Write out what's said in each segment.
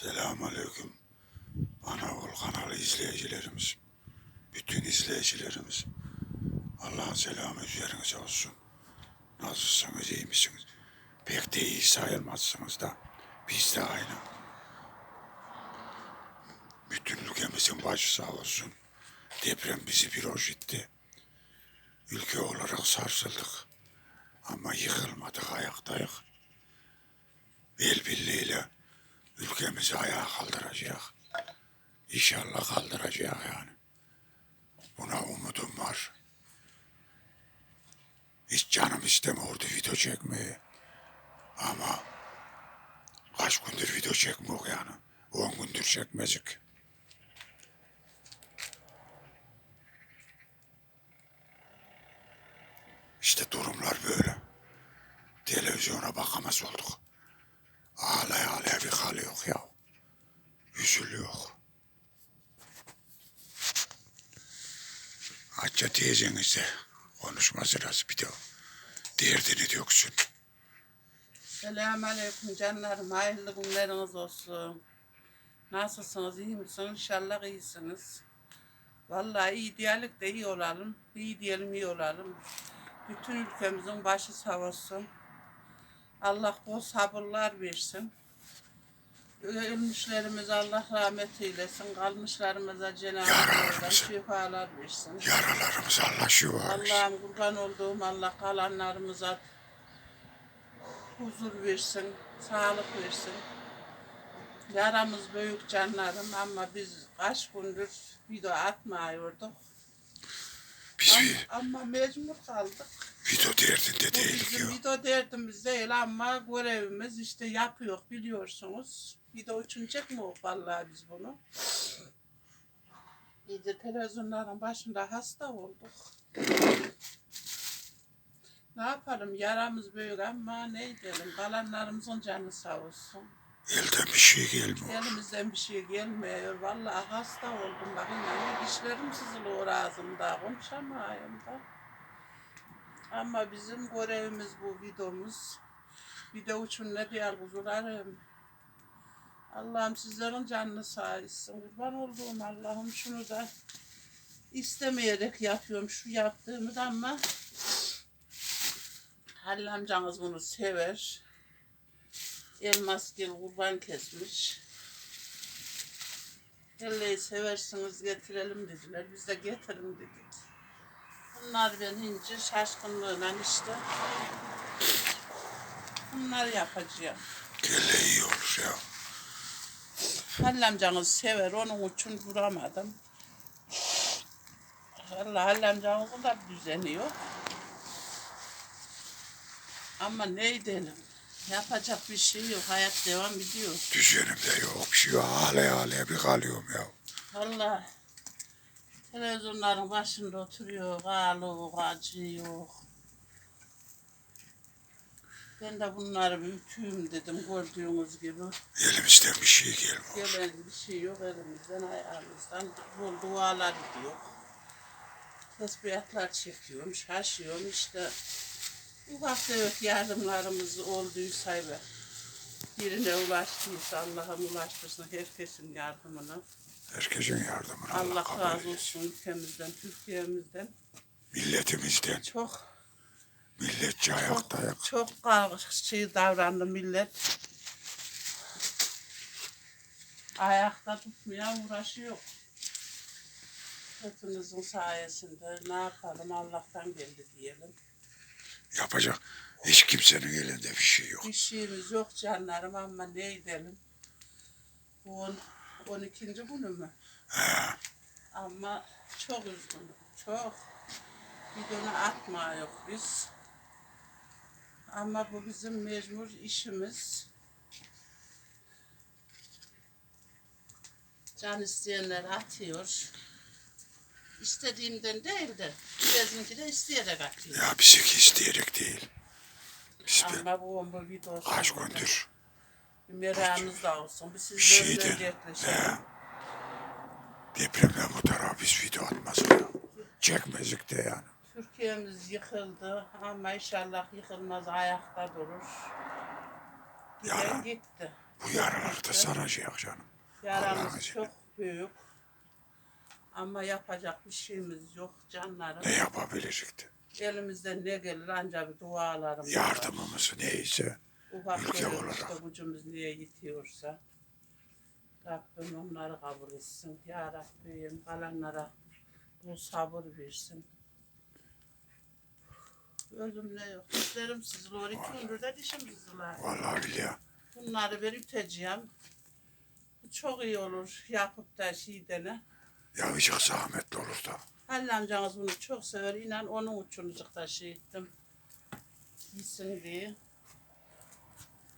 Selamünaleyküm. Anavol kanalı izleyicilerimiz. Bütün izleyicilerimiz. Allah'ın selamı üzerinize olsun. Nasılsınız, iyi misiniz? Pek de iyi sayılmazsınız da. Biz de aynı. Bütün ülkemizin başı sağ olsun. Deprem bizi bir hoş etti. Ülke olarak sarsıldık. Ama yıkılmadık, ayaktayız. El birliğiyle ülkemizi ayağa kaldıracak. İnşallah kaldıracak yani. Buna umudum var. Hiç canım istemiyordu video çekmeyi. Ama kaç gündür video çekmiyor yani. On gündür çekmezdik. İşte durumlar böyle. Televizyona bakamaz olduk. Ağlaya ağlaya bir hal yok ya. Üzülüyor. Hacca teyzeniz de konuşma sırası bir de o derdini döksün. Selamünaleyküm canlarım. Hayırlı günleriniz olsun. Nasılsınız? iyi misiniz? İnşallah iyisiniz. Vallahi iyi diyelim de iyi olalım. İyi diyelim iyi olalım. Bütün ülkemizin başı sağ olsun. Allah bol sabırlar versin. Ölmüşlerimize Allah rahmet eylesin. Kalmışlarımıza Cenab-ı Yaralarımıza. şifalar versin. Yaralarımız Allah şifa versin. Allah'ım kurban olduğum Allah kalanlarımıza huzur versin, sağlık versin. Yaramız büyük canlarım ama biz kaç gündür video atmıyorduk. Biz Ama, ama mecbur kaldık. Video derdinde değilik bizim ya. video derdimiz değil ama görevimiz işte yapıyor biliyorsunuz. Video için çekmiyor vallahi biz bunu. İyice televizyonların başında hasta olduk. Ne yapalım yaramız büyük ama ne edelim kalanlarımızın canı sağ olsun. Elden bir şey gelmiyor. Elimizden bir şey gelmiyor. Vallahi hasta oldum bak inanın dişlerim sızılıyor ağzımda konuşamayım da. Ama bizim görevimiz bu videomuz. Video için ne diyor kuzularım. Allah'ım sizlerin canını sağ etsin. Kurban olduğum Allah'ım şunu da istemeyerek yapıyorum şu yaptığımı da ama Halil amcanız bunu sever. Elmas gel kurban kesmiş. Elleyi seversiniz getirelim dediler. Biz de getirin dedik. Bunlar ben ince şaşkınlığıyla işte. Bunlar yapacağım. Kelle olur ya. Halil amcanız sever. Onun için duramadım. Allah Halil amcanızın da bir düzeni yok. Ama ne edelim? Yapacak bir şey yok. Hayat devam ediyor. Düzenim de yok. Bir şey. Ağlaya ağlaya bir kalıyorum ya. Vallahi televizyonların başında oturuyor, ağlıyor, acıyor. Ben de bunları büyüteyim dedim gördüğünüz gibi. Elimizden bir şey gelmiyor. Gelen bir şey yok elimizden, ayağımızdan. Bol dualar gidiyor. Tesbihatlar çekiyorum, şaşıyorum işte. Ufak tefek yardımlarımız olduysa ve birine ulaştıysa Allah'ım ulaştırsın herkesin yardımını. Herkesin yardımını Allah, Allah kabul razı olsun ülkemizden, Türkiye'mizden. Milletimizden. Çok Milletçe çok ayaktayız. çok kavga- şey davrandı millet. Ayakta tutmaya uğraşıyor. Hepinizin sayesinde ne yapalım Allah'tan geldi diyelim. Yapacak hiç kimsenin elinde bir şey yok. Bir şeyimiz yok canlarım ama ne edelim. Bu on, 12. günü mü? Ama çok üzgünüm. Çok. Videonu atma yok biz. Ama bu bizim mecbur işimiz. Can isteyenler atıyor. İstediğimden değil de birazınki de isteyerek atıyor. Ya bizi isteyerek değil. Biz bir Ama bu bomba video olsun. kaç gündür Bir merakınız da olsun. Bir bir şey sizlerle şeyden he, depremden bu tarafa biz video atmazdık ya. Çekmezdik de yani. Türkiye'miz yıkıldı ama inşallah yıkılmaz ayakta durur. Giden Yalan. gitti. Bu yaraları da saracak canım. Allah'ın Yaramız çok büyük. Ama yapacak bir şeyimiz yok canlarım. Ne yapabilecekti? Elimizden ne gelir ancak bir dualarımız var. Yardımımız neyse. Ufak ülke tefek olarak. işte gücümüz niye yetiyorsa. Rabbim onları kabul etsin. Ya Rabbim kalanlara bu sabır versin. Özüm ne yok. Dişlerim sızılıyor. İki gündür de dişim sızılıyor. Vallahi billahi. Bunları ben üteceğim. Çok iyi olur yapıp da şeydene. Ya hiç zahmetli olur da. Halil amcanız bunu çok sever. İnan onun için da şey ettim. Gitsin diye.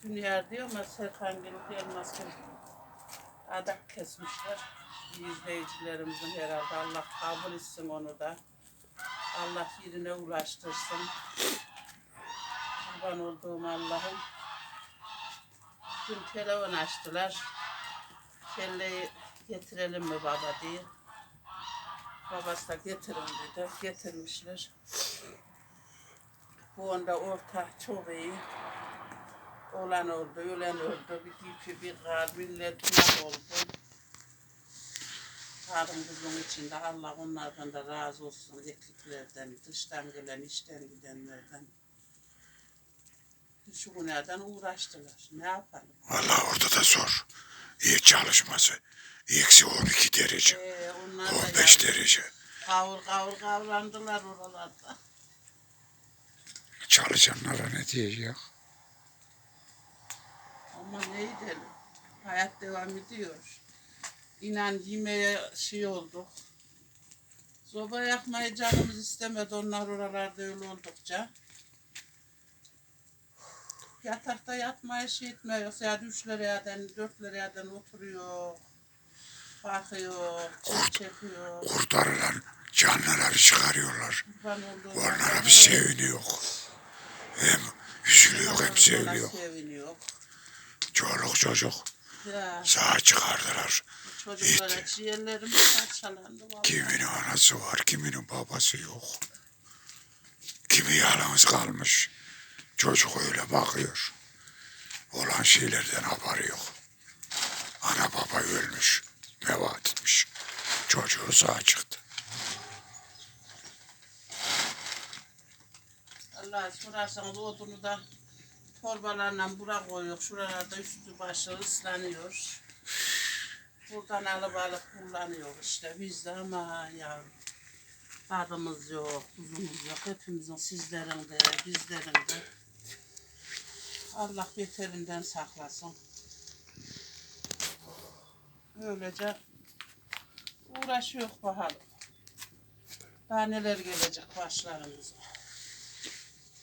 Dünya diyor ama Serkan gelip ki. Adak kesmişler. İzleyicilerimizin herhalde Allah kabul etsin onu da. Allah yerine ulaştırsın. Kurban olduğum Allah'ım. Dün telefon açtılar. Kelleyi getirelim mi baba diye. Babası da getirin dedi. Getirmişler. Bu onda orta çok iyi. Olan oldu, ölen oldu. Bir gipi, bir kar, millet oldu. Karın kızın içinde Allah onlardan da razı olsun. Ekliklerden, dıştan gelen, içten gidenlerden. Şu günlerden uğraştılar. Ne yapalım? Vallahi orada da zor. İyi çalışması. Eksi 12 derece. Ee, onlar da 15 yani derece. kavur kavur kavrandılar oralarda. Çalışanlara ne diyecek? Ama ne edelim? Hayat devam ediyor. İnan yemeğe şey olduk. Soba yakmayı canımız istemedi onlar oralarda öyle oldukça. Yatakta yatmaya şey etmiyor. Ya üçlere yerden, dörtlere yerden oturuyor. Bakıyor, çek çekiyor. Kurtarılan canlıları çıkarıyorlar. Onlara bir seviniyor. Hem üzülüyor hem seviniyor. Çoluk çocuk Ya, sağ çıkardılar. çocuklara ciğerlerimiz parçalandı. vallahi. Kiminin anası var, kiminin babası yok. Kimi yalnız kalmış. Çocuk öyle bakıyor. Olan şeylerden haberi yok. Ana baba ölmüş, vefat etmiş. Çocuğu sağ çıktı. Allah sorarsanız odunu da torbalarla bura koyuyor. Şuralarda üstü başı ıslanıyor. Buradan alıp alıp kullanıyor işte. Biz de ama ya tadımız yok, tuzumuz yok. Hepimizin sizlerin de, bizlerin de. Allah beterinden saklasın. Öylece uğraşıyor bakalım. Daha neler gelecek başlarımıza.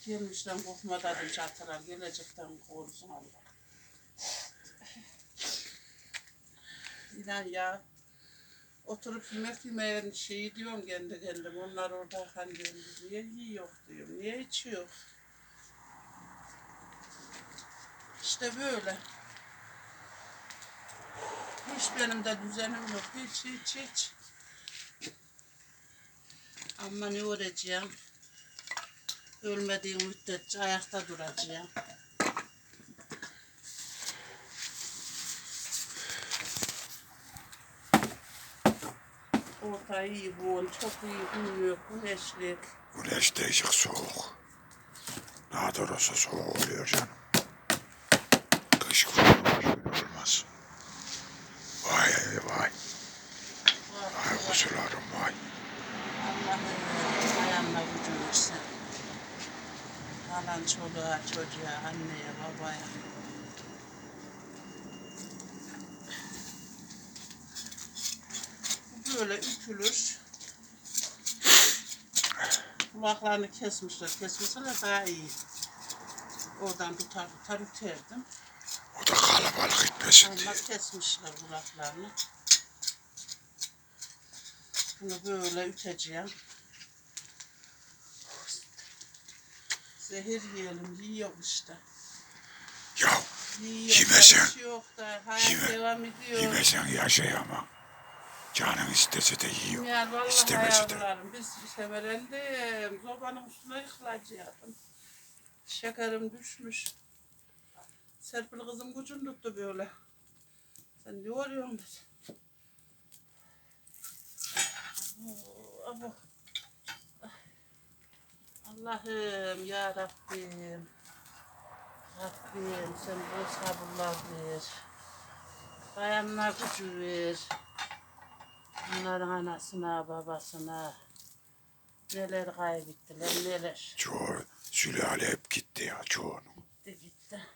Gelmişten korkmadan çatılar gelecekten korusun Allah. İnan ya. Oturup yemek yemeyen şeyi diyorum kendi kendim. Onlar orada diyorum. Niye yiyor diyorum. Niye içiyor? İşte böyle. Hiç benim de düzenim yok. Hiç hiç hiç. Ama ne uğraşacağım? Ölmediğim müddetçe ayakta duracağım. Orta iyi bu, çok iyi uyuyor, güneşlik. Güneş değişik soğuk. Daha doğrusu soğuk oluyor canım. Kış günü kış günü olmaz. Vay vay. Vay kuzularım vay. Allah'ın ayağına gücü versin. Kalan çoluğa, çocuğa, anneye, babaya. Böyle ütülür. Kulaklarını kesmişler. Kesmişler daha iyi. Oradan tutar tutar üterdim. O da kalabalık gitmesin diye. Onlar kesmişler kulaklarını. Bunu böyle üteceğim. Zehir yiyelim, yiyor işte. Ya Yiyor, Yemesen, hiç yok da hayat yeme- devam ediyor. yemesen yaşayamam. Canın istese de yiyor. Yani vallahi İstemese de. yavrularım biz semerende zobanın üstüne yıkılacaktım. Şekerim düşmüş. Serpil kızım gücün tuttu böyle. Sen ne oluyorsun dedi. Abo, abo. Allah'ım ya Rabbim. Rabbim sen bol sabırlar ver. Dayanma gücü ver. Bunların anasına, babasına neler kaybettiler, neler. Çoğu sülale hep gitti ya çoğunun. Gitti gitti.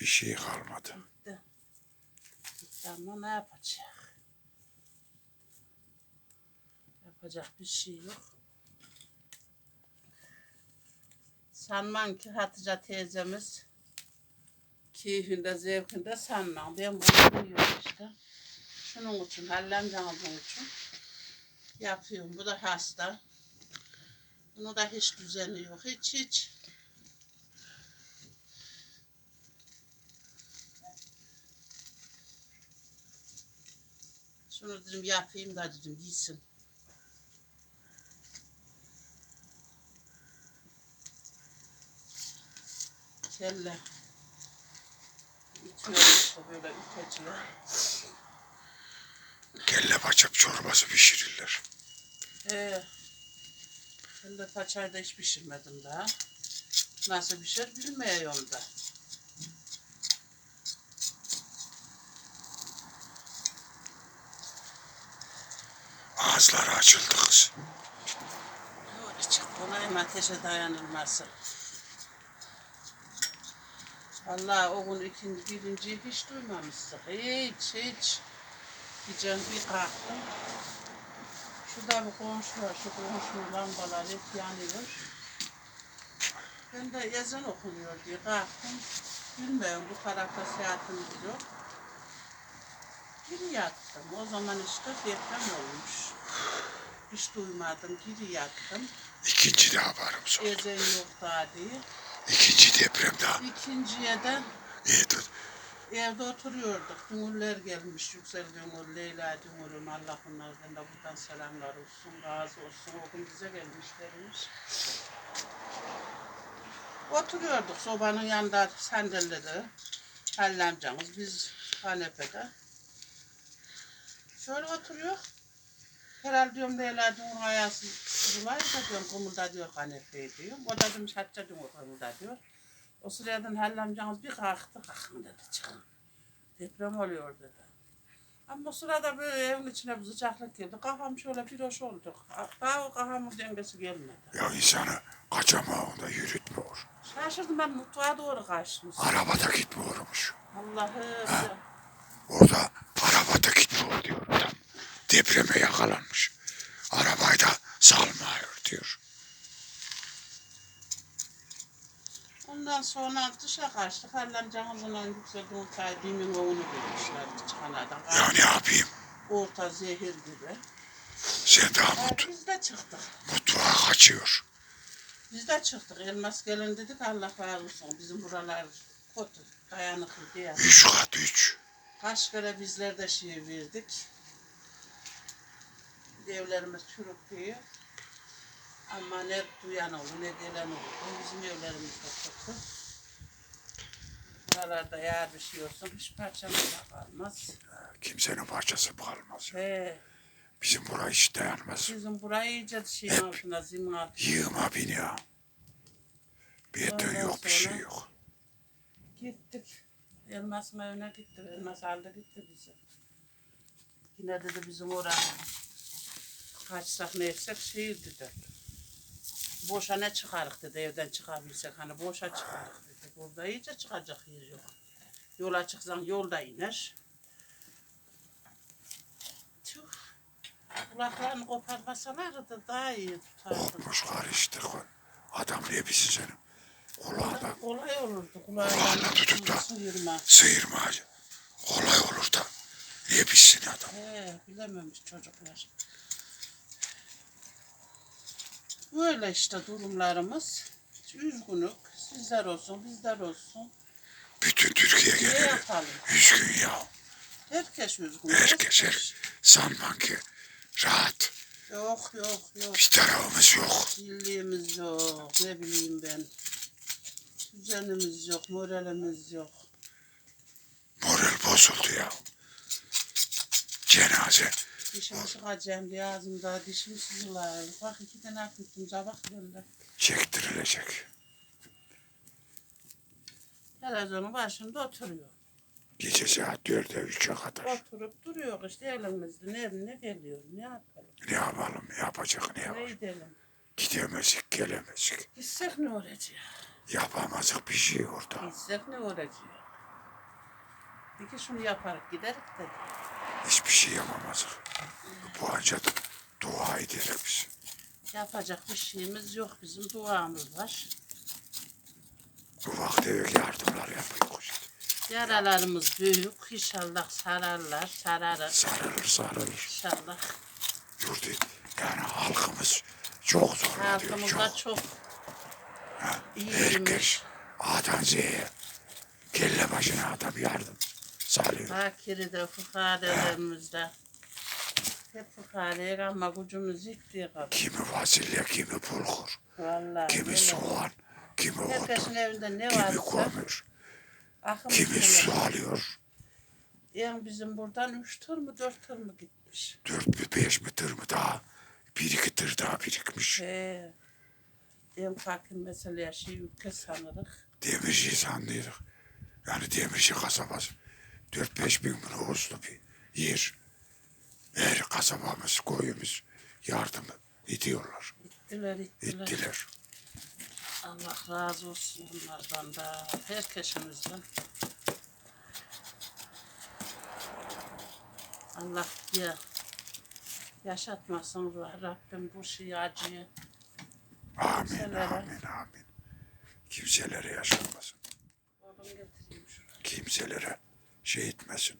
Bir şey kalmadı. Gitti. Gitti ama ne yapacak? Yapacak bir şey yok. Sanmam ki Hatice teyzemiz keyfinde, zevkinde sanmam. Ben bunu duyuyorum işte. Şunun için, hallem canımın için yapıyorum. Bu da hasta. Bunu da hiç düzeni yok. Hiç hiç. Şunu dedim yapayım da dedim giysin. Kelle. İtiyor işte böyle üteciler. Kelle paça çorbası pişirirler. Ee, kelle paçayı da hiç pişirmedim daha. Nasıl pişer bilmiyorum da. Ağızları açıldı kız. Öyle çık kolay mı ateşe dayanılması. Allah o gün ikinci, birinciyi hiç duymamıştık. Hiç, hiç. Gecen bir kalktım. Şurada bir komşu var, şu komşunun lambalar hep yanıyor. Ben de ezan okunuyor diye kalktım. Bilmiyorum bu tarafta seyahatimiz yok. Geri yattım. O zaman işte deprem olmuş. Hiç duymadım. Geri yattım. İkinci de haberimiz oldu. Ezen yok daha diye. İkinci deprem daha. İkinciye de tut. evde oturuyorduk. Dünürler gelmiş. Yüksel Dünür, Leyla Dünür'üm. Allah onlardan da buradan selamlar olsun. Razı olsun. O gün bize gelmişlermiş. Oturuyorduk sobanın yanında sandalyede. Halil amcamız, biz kanepede. Şöyle oturuyor. Herhalde diyorum Leyla Dünür ayası kırılaydı da diyorum kımılda diyor kanepeyi diyorum. O da demiş Hatice Dünür kımılda diyor. O sıradan Halil amcamız bir kalktı. Kalkın dedi çıkın. Deprem oluyor dedi. Ama sırada böyle evin içine bir sıcaklık girdi. Kafam şöyle bir hoş oldu. Daha o kafamın dengesi gelmedi. Ya insanı kaçamağında yürütmüyor. Şaşırdım ben mutfağa doğru kaçtım. Arabada gitmiyormuş. Allah'ım. Orada arabada gitmiyor diyor. Depreme yakalanmış. Arabayı da salmıyor diyor. Ondan sonra dışa kaçtık. Halil amcamızla yüksek Umutay Düğün'ün oğlunu bulmuşlar çıkanadan. Ya ne yapayım? Orta zehir gibi. Sen daha Ha, mut, biz de çıktık. mutfağa kaçıyor. Biz de çıktık. Elmas gelin dedik Allah razı olsun. Bizim buralar kötü, dayanıklı diye. Üç kat üç. Kaç kere bizler de şey verdik. Evlerimiz çürük diyor. Ama ne duyan olur ne gelen olur. Bizim evlerimiz de kötü. Buralarda eğer bir şey olsun hiç parçamız da kalmaz. Kimsenin parçası kalmaz. He, Bizim buraya hiç dayanmaz. bizim burayı iyice şeyin altına, zimin altına. Yığma bin ya. Bir Ondan de yok bir şey yok. Gittik. Elmas'ın evine gittik. Elmas aldı gitti bizi. Yine dedi bizim oraya kaçsak ne etsek şey dedi. Boşa ne çıkarık dedi evden çıkabilsek hani boşa çıkarık dedi. Burada iyice çıkacak yer yok. Yola çıksan yolda iner. Tüh. Kulaklarını koparmasalardı daha iyi tutardı. Kopmuş karıştı. Adam ne bilsin senin? Kulağına Kolay olurdu. Kulağına Kulağından tutup da- sıyırma. sıyırma. Kolay olur da. Ne bilsin adam? He, bilememiş çocuklar. Böyle işte durumlarımız. Üzgünük. Sizler olsun, bizler olsun. Bütün Türkiye Ne geneli yapalım? üzgün ya. Herkes üzgün. Herkes her sanman ki rahat. Yok yok yok. Bir tarafımız yok. Birliğimiz yok. Ne bileyim ben. Düzenimiz yok, moralimiz yok. Moral bozuldu ya. Cenaze. Dişimi sıkacağım diye ağzımda dişim sızılar. Bak iki tane akıttım sabah böyle. Çektirilecek. Televizyonun başında oturuyor. Gece saat dörde üçe kadar. Oturup duruyor işte elimizde ne ne geliyor ne yapalım Ne yapalım yapacak ne ne var? edelim. Gidemezdik gelemezdik. Gitsek ne olacak? Yapamazdık bir şey orada. Gitsek ne olacak? Peki şunu yaparak giderik de. Hiçbir şey yapamazdık. Bu ancak dua ederek biz. Yapacak bir şeyimiz yok bizim duamız var. Ufak tefek yardımlar yapıyoruz işte. Yaralarımız büyük inşallah sararlar sararır. Sarılır sarılır. İnşallah Yurdu yani halkımız çok zorlanıyor halkımızda çok. çok Ha. Herkes A'dan Z'ye kelle başına adam yardım sağlıyor. Fakiri de fukarelerimizde. Hep fukarayız ama gücümüz yettiği kadar. Kimi fasulye, kimi bulgur, Vallahi kimi öyle. soğan, kimi Herkesin evinde ne kimi varsa kömür, akım kimi su alıyor. Yani bizim buradan üç tır mı dört tır mı gitmiş. Dört mü beş mi tır mı daha bir iki tır daha birikmiş. He. En fakir mesela şey ülke sanırık. Demirci sanıyorduk. Yani demirci kasabası. Dört beş bin nüfuslu bir yer. Her kasabamız, koyumuz yardım ediyorlar. İttiler ittiler. Ettiler. Allah razı olsun onlardan da. Herkesimizden. Allah ya yaşatmasın Rabbim bu şeyi acıyı. Amin, Kimselere. amin, amin. Kimselere şuraya. Kimselere şey etmesin.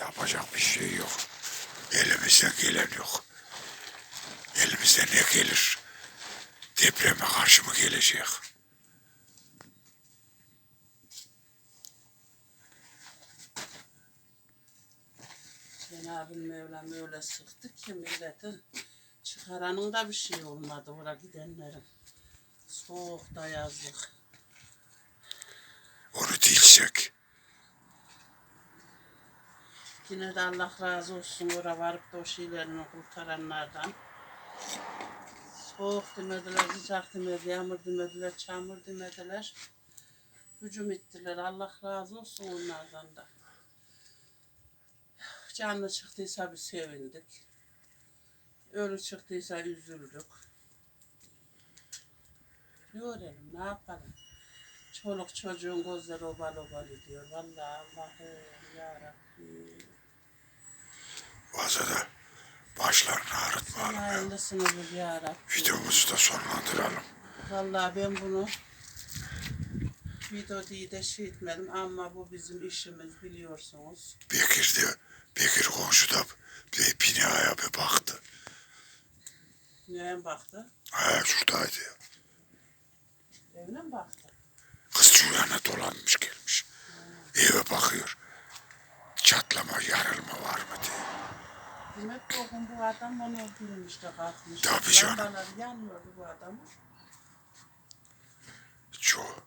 Yapacak bir şey yok. Elimizden gelen yok. Elimizden ne gelir? Depreme karşı mı gelecek? Cenab-ı Mevlam öyle sıktı ki milleti çıkaranın da bir şey olmadı oraya gidenlerin. Soğukta yazdık. Onu dilsek. Yine de Allah razı olsun oraya varıp da o şeylerini kurtaranlardan. Soğuk demediler, sıcak demediler, yağmur demediler, çamur demediler. Hücum ettiler. Allah razı olsun onlardan da. Canlı çıktıysa bir sevindik. Ölü çıktıysa üzüldük. Ne öğrenelim, ne yapalım? Çoluk çocuğun gözleri obal obal ediyor. Vallahi Allah'ım yarabbim. Fazla da başlarını ağrıtmayalım ya. Hayırlısını bul yarabbim. Videomuzu da sonlandıralım. Vallahi ben bunu video diye de şey etmedim ama bu bizim işimiz biliyorsunuz. Bekir de, Bekir komşu da bir binaya bir baktı. Neye baktı? Ha şuradaydı. Evine mi baktı? Kız çuğlarına dolanmış gelmiş. Eve bakıyor. Çatlama, yarılma var mı diye. Demek bugün bu adam onu öldürmüş de kalkmış. Tabii canım. Lambalar yanmıyordu bu adamın. Çoğu.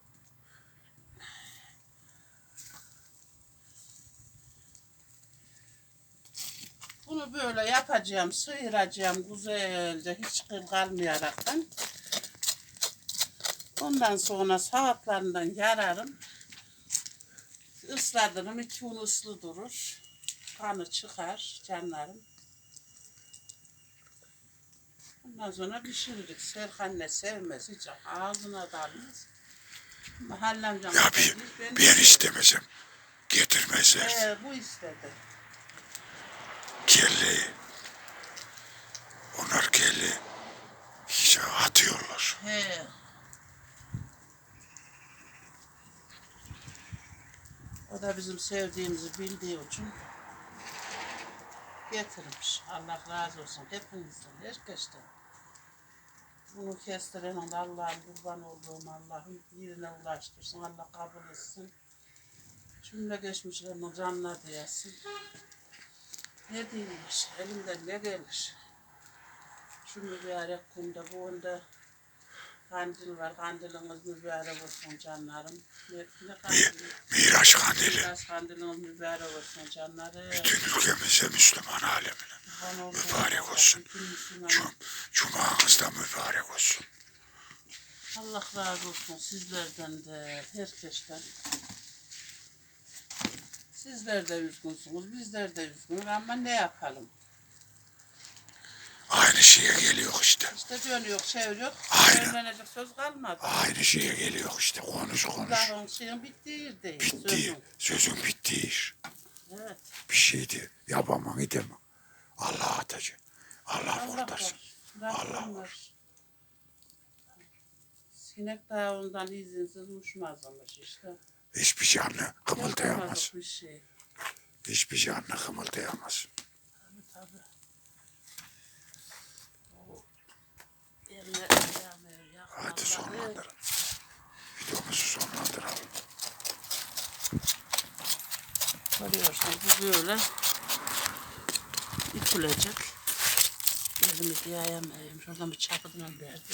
Bunu böyle yapacağım, sıyıracağım güzelce hiç kıl kalmayaraktan. Ondan sonra saatlerinden yararım. Isladırım, iki un ıslı durur. Kanı çıkar canlarım. Ondan sonra pişirdik. Serkan ne sevmez hiç ağzına dalmaz. Mahallemcam Ya bir, ben istemesem getirmezler. Ee, bu istedi. Kelleyi. Onlar kelleyi hiç atıyorlar. He. O da bizim sevdiğimizi bildiği için getirmiş. Allah razı olsun hepinizden, herkesten. Bunu kestiren Allah'ım kurban olduğum Allah'ım yerine ulaştırsın. Allah kabul etsin. Cümle geçmişlerine canlar diyesin. Ne değilmiş, elimden ne gelir. Şu mübarek günde bu onda kandil var, kandiliniz mübarek olsun canlarım. Ne, ne kandili? Miraç kandili. Biraz kandiliniz mübarek olsun canlarım. Bütün ülkemize Müslüman alemine. Mübarek olsun. Cum, cumanız da mübarek olsun. Allah razı olsun sizlerden de, herkesten. Sizler de üzgünsünüz, bizler de üzgünüz ama ne yapalım? Aynı şeye geliyor işte. İşte dönüyor, çeviriyor, Aynen. söylenecek söz kalmadı. Aynı şeye geliyor işte. Konuş konuş. Allah'ın şeyin bittiği yer değil. Bitti. sözün. Sözün bitti iş. Evet. Bir şeydi. Yapamam edemem. Allah atıcı. Allah Allah kurtarsın. var. Allah var. Sinek daha ondan izinsiz uçmazmış işte. Hiçbir canlı kımıldayamaz. Şey. Hiçbir canlı kımıldayamaz. Tabii tabii. Ayağına yakın Hadi sonlandırın. Videomuzu sonlandıralım. Görüyorsun bu böyle itilecek. Elimi diyayamayayım. Şuradan bir çapıdan verdi.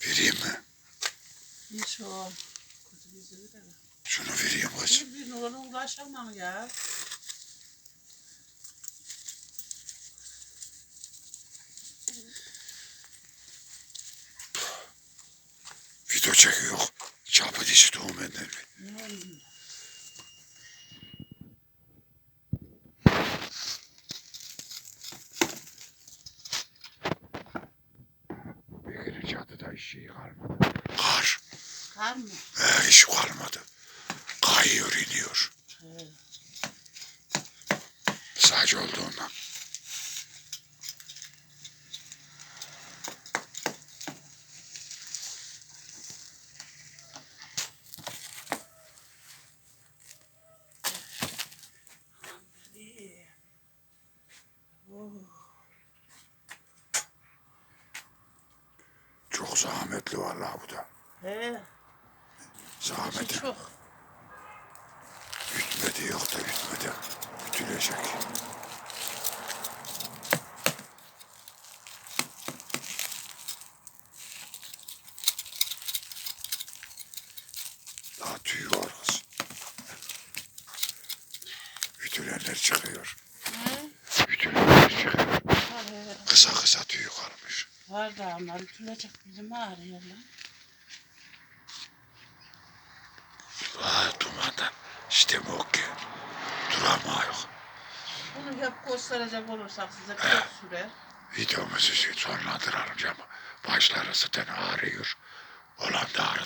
Vereyim mi? Şunu vereyim kız. Bir bir nuruna ulaşamam ya. Video çekiyor. Çapı dişi doğum benden. Hmm. Bekir'in çatıda hiç şey kalmadı. Kar. Kar mı? Ee, hiç kalmadı. Kayıyor iniyor. He. Sadece olduğundan. İyi. Oh. Çok zahmetli vallahi bu da. He. Zahmeti. Çok. Ütmedi yok da ütmedi. Ütülecek. Daha tüy var kız. Ütülenler çıkıyor. He. Ütülenler çıkıyor. Kısa kısa tüy kalmış. Var da ama ütülecek bizim ağrıyor lan. Vay dumandan. İşte bu ki. Duramıyor. Bunu hep gösterecek olursak size çok sürer. Videomuzu sonlandıralım canım. Başları zaten ağrıyor. Olan da ağrıtmayalım.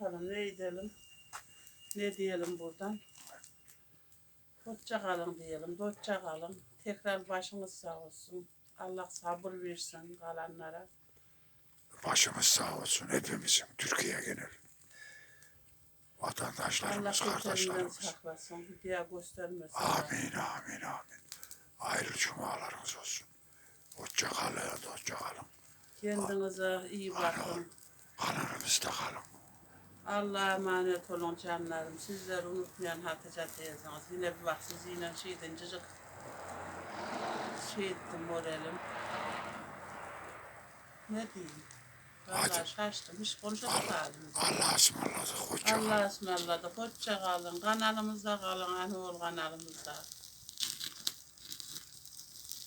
Ne yapalım, ne edelim? Ne diyelim buradan? Hoşça kalın diyelim, hoşça kalın. Tekrar başımız sağ olsun. Allah sabır versin kalanlara. Başımız sağ olsun hepimizin. Türkiye genel. Allah Vatandaşlarımız, kötülerinden kardeşlerimiz. saklasın. Bir diye göstermesin. Amin, amin, amin. Hayırlı cumalarınız olsun. Hoşça kalın, hoşça kalın. Kendinize iyi bakın. Kanalımızda kalın. Allah'a emanet olun canlarım. Sizleri unutmayan Hatice teyzeniz. Yine bir bak siz yine şeyden cıcık şey ettim moralim. Ne diyeyim? Hadi. şaştım. Hiç konuşamadım. Allah'a ısmarladık. Hoşça kalın. Allah'a ısmarladık. Hoşça kalın. Kanalımızda kalın. Anadolu kanalımızda.